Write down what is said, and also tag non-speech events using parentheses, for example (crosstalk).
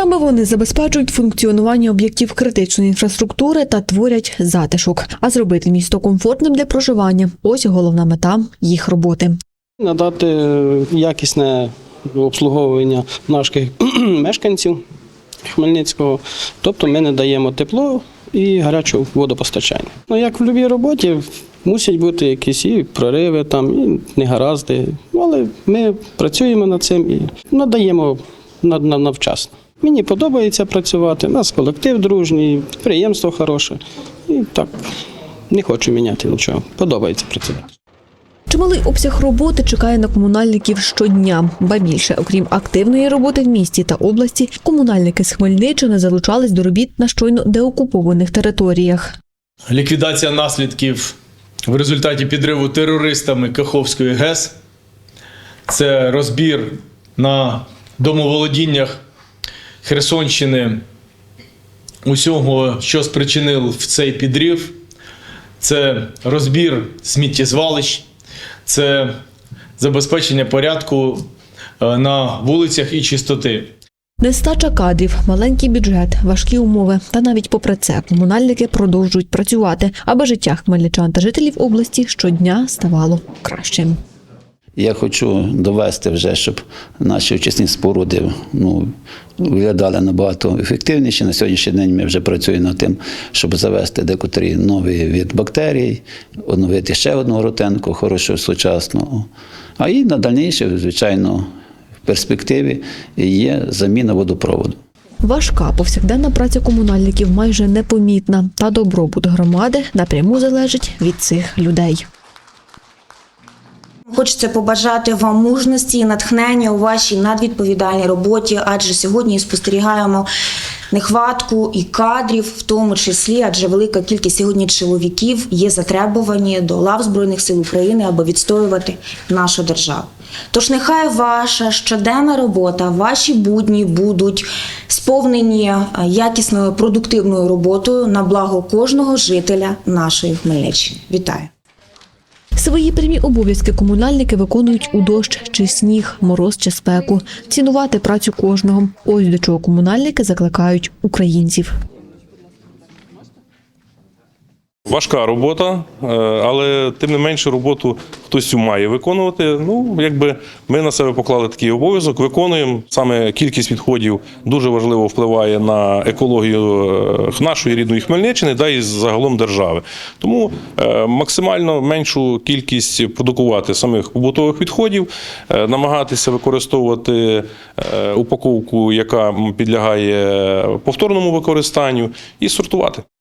Саме вони забезпечують функціонування об'єктів критичної інфраструктури та творять затишок. А зробити місто комфортним для проживання ось головна мета їх роботи. Надати якісне обслуговування наших (clears throat) мешканців Хмельницького. Тобто ми не даємо тепло і гаряче водопостачання. Ну, як в будь-якій роботі, мусять бути якісь і прориви, там, і негаразди. Але ми працюємо над цим і надаємо на, на, навчасно. Мені подобається працювати, у нас колектив дружній, підприємство хороше. І так, не хочу міняти нічого. Подобається працювати. Чималий обсяг роботи чекає на комунальників щодня. Ба більше, окрім активної роботи в місті та області, комунальники з Хмельниччини залучались до робіт на щойно деокупованих територіях. ліквідація наслідків в результаті підриву терористами Каховської ГЕС. Це розбір на домоволодіннях Херсонщини усього, що спричинив цей підрив. Це розбір сміттєзвалищ, це забезпечення порядку е, на вулицях і чистоти. Нестача кадрів, маленький бюджет, важкі умови. Та навіть попри це комунальники продовжують працювати, аби життя хмельничан та жителів області щодня ставало кращим. Я хочу довести вже, щоб наші очисні споруди ну, виглядали набагато ефективніше. На сьогоднішній день ми вже працюємо над тим, щоб завести декотрі нові від бактерій, оновити ще одну ротенку, хорошу, сучасну. А і на дальніше, звичайно, в перспективі є заміна водопроводу. Важка повсякденна праця комунальників майже непомітна, та добробут громади напряму залежить від цих людей. Хочеться побажати вам мужності і натхнення у вашій надвідповідальній роботі, адже сьогодні спостерігаємо нехватку і кадрів, в тому числі, адже велика кількість сьогодні чоловіків є затребувані до лав Збройних сил України, аби відстоювати нашу державу. Тож нехай ваша щоденна робота, ваші будні будуть сповнені е, якісною продуктивною роботою на благо кожного жителя нашої Хмельниччини. Вітаю! Свої прямі обов'язки комунальники виконують у дощ чи сніг, мороз чи спеку. Цінувати працю кожного. Ось до чого комунальники закликають українців. Важка робота, е, але тим не менше роботу хтось має виконувати. Ну, якби ми на себе поклали такий обов'язок, виконуємо. Саме кількість відходів дуже важливо впливає на екологію е, нашої рідної Хмельниччини да і загалом держави. Тому е, максимально меншу кількість продукувати самих побутових відходів, намагатися використовувати упаковку, яка підлягає повторному використанню, і сортувати.